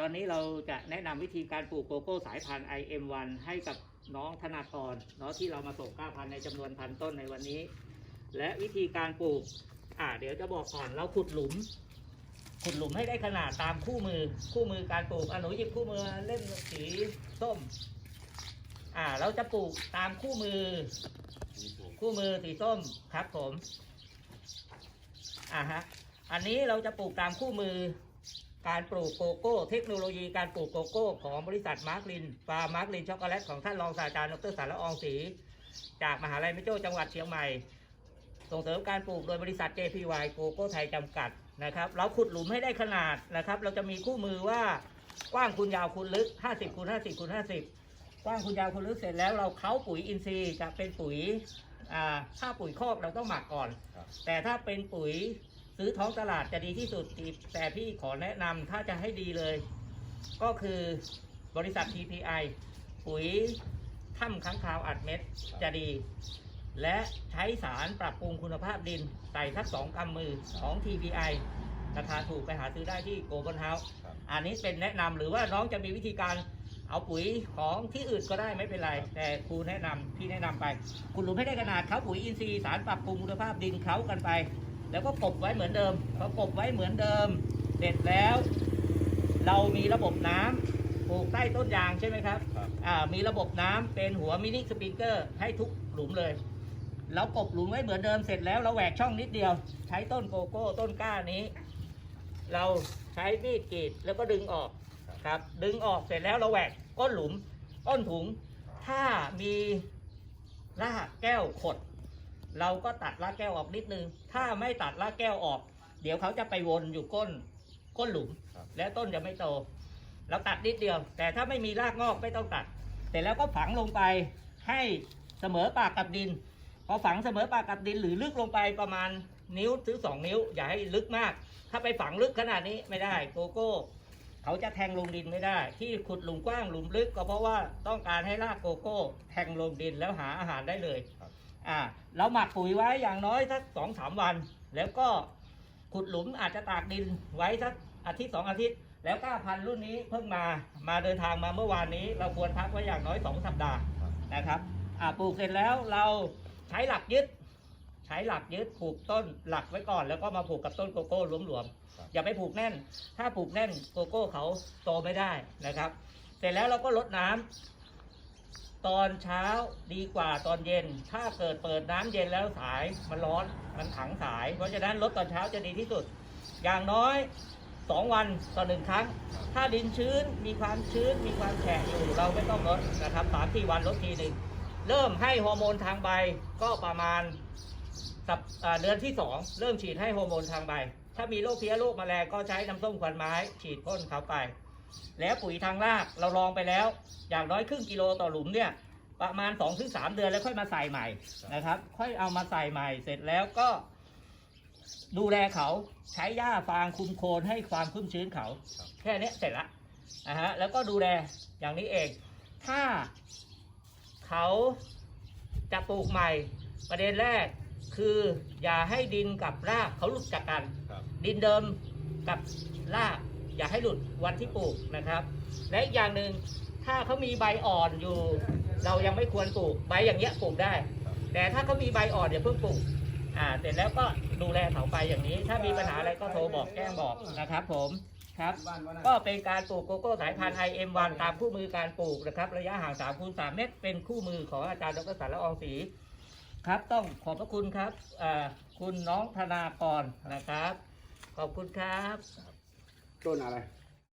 ตอนนี้เราจะแนะนำวิธีการปลูกโกโก้สายพันธุ์ IM1 ให้กับน้องธนากรเนาะที่เรามาส่ง9,000ในจำนวนพันต้นในวันนี้ และวิธีการปลูกอ่าเดี๋ยวจะบอกก่อนเราขุดหลุม ขุดหลุมให้ได้ขนาดตามคู่มือคู่มือการปลูกอนูหยิบคู่มือเล่มสีส้มอ่าเราจะปลูกตามคู่มือ คู่มือสีส้มครับผมอ่าฮะอันนี้เราจะปลูกตามคู่มือ การปลูกโกโก้ เทคโนโลยีการปลูกโกโก้ ของบริษัทมาร์กลินฟาร์มมาร์กลินช็อกโกแลตของท่านรองศาสตราจารย์ดรสารละอองศรีจากมหาลัยแม่โจ้จังหวัดเชียงใหม่ ส่งเสริมการปลูกโดยบริษัท JPY โกโก้ไทยจำกัดนะครับเราขุดหลุมให้ได้ขนาดนะครับ เราจะมีคู่มือว่ากว้างคูณยาวคูณลึก 50คูณ50คูณ50 กว้างคูณยาวคูณลึกเสร็จแล้วเราเค้าปุ๋ยอินทรีย์จะเป็นปุ๋ยอ่าถ้าปุ๋ยคอกเราต้องหมักก่อนครับแต่ถ้าเป็นปุ๋ย ซื้อท้องตลาดจะดีที่สุดที่แต่พี่ขอแนะนำถ้าจะให้ดีเลย ก็คือบริษัท TPI ปุ๋ยถ้ำค้างคาวอัดเม็ดจะดี และใช้สารปรับปรุงคุณภาพดินใส่ทักสองกำมือของ TPI ราคาถูกไปหาซื้อได้ที่โกลบอลเฮาส์ครับอันนี้เป็นแนะนำหรือว่าน้องจะมีวิธีการเอาปุ๋ยของที่อื่นก็ได้ไม่เป็นไร แต่ครูแนะนำพี่แนะนำไป คุณหลุมให้ได้ขนาดเขาปุ๋ยอินทรีย์สารปรับปรุงคุณภาพดินเขากันไป แล้วก็กบไว้เหมือนเดิมพอกบไว้เหมือนเดิม เสร็จแล้ว เรามีระบบน้ำปลูกใต้ต้นยางใช่ไหมครับครับอ่ามีระบบน้ำเป็นหัวมินิสปริงเกอร์ให้ทุกหลุมเลยเรากบหลุมไว้เหมือนเดิมเสร็จแล้วเราแหวกช่องนิดเดียว ใช้ต้นโกโก้ต้นกล้านี้ เราใช้มีดกรีดแล้วก็ดึงออกครับ ดึงออกเสร็จแล้วเราแหวกก้นหลุมก้นถุง ถ้ามีรากแก้วขด เราก็ตัดรากแก้วออกนิดนึง ถ้าไม่ตัดรากแก้วออก เดี๋ยวเขาจะไปวนอยู่ก้นก้นหลุม ครับแล้วต้นจะไม่โต เราตัดนิดเดียว แต่ถ้าไม่มีรากงอกไม่ต้องตัด เสร็จแล้วก็ฝังลงไปให้เสมอปากกับดิน พอฝังเสมอปากกับดินหรือลึกลงไปประมาณนิ้วถึงสองนิ้ว อย่าให้ลึกมาก ถ้าไปฝังลึกขนาดนี้ไม่ได้โกโก้ เขาจะแทงลงดินไม่ได้ ที่ขุดหลุมกว้างหลุมลึกก็เพราะว่าต้องการให้รากโกโก้ แทงลงดินแล้วหาอาหารได้เลยครับ อ่าเราหมักปุ๋ยไว้อย่างน้อยสักสองสามวัน แล้วก็ขุดหลุมอาจจะตากดินไว้สักอาทิตย์สองอาทิตย์ แล้วก้าพันธุ์รุ่นนี้เพิ่งมามาเดินทางมาเมื่อวานนี้ เราควรพักไว้อย่างน้อยสองสัปดาห์ครับนะครับอ่าปลูกเสร็จแล้วเราใช้หลักยึด ใช้หลักยึดผูกต้นหลักไว้ก่อน แล้วก็มาผูกกับต้นโกโก้หลวมครับๆอย่าไปผูกแน่น ถ้าผูกแน่นโกโก้เขาโตไม่ได้นะครับ เสร็จแล้วเราก็ลดน้ำ ตอนเช้าดีกว่าตอนเย็น ถ้าเกิดเปิดน้ำเย็นแล้วสายมันร้อนมันขังสาย เพราะฉะนั้นลดตอนเช้าจะดีที่สุด อย่างน้อยสองวันต่อหนึ่งครั้ง ถ้าดินชื้นมีความชื้นมีความแฉะอยู่เราไม่ต้องลดนะครับสามสี่วันลดทีหนึ่งเริ่มให้ฮอร์โมนทางใบก็ประมาณสัปเดือนที่สองเริ่มฉีดให้ฮอร์โมนทางใบ ถ้ามีโรคเพี้ยโรคแมลงก็ใช้น้ำส้มควันไม้ ฉีดพ่นเขาไป แล้วปุ๋ยทางรากเราลองไปแล้ว อย่างน้อยครึ่งกิโลต่อหลุมเนี่ย ประมาณ2อถึงสเดือนแล้วค่อยมาใส่ใหม่นะครับ ค่อยเอามาใส่ใหม่ เสร็จแล้วก็ ดูแลเขาใช้หญ้าฟางคุมโคนให้ความชุ่มชื้นเขาครับแค่เนี้ยเสร็จละนะฮะแล้วก็ดูแลอย่างนี้เอง ถ้าเขาจะปลูกใหม่ประเด็นแรกคืออย่าให้ดินกับรากเขาหลุดจากกันครับดินเดิมกับราก อย่าให้หลุดวันที่ปลูกนะครับ และอีกอย่างหนึ่งถ้าเขามีใบอ่อนอยู่ เรายังไม่ควรปลูกใบอย่างเงี้ยปลูกได้ แต่ถ้าเขามีใบอ่อนอย่าเพิ่งปลูกอ่าเสร็จแล้วก็ดูแลเขาไปอย่างนี้ ถ้ามีปัญหาอะไรก็โทรบอกแจ้งบอกนะครับ ผมครับ ก็เป็นการปลูกโกโก้สายพันธุ์ IM1 ตามคู่มือการปลูกนะครับ ระยะห่าง3คูณ3เมตร เป็นคู่มือของอาจารย์ดรสารละอองศรีครับ ต้องขอบพระคุณครับอ่าคุณน้องธนากรนะครับ ขอบคุณครับ ต้นอะไร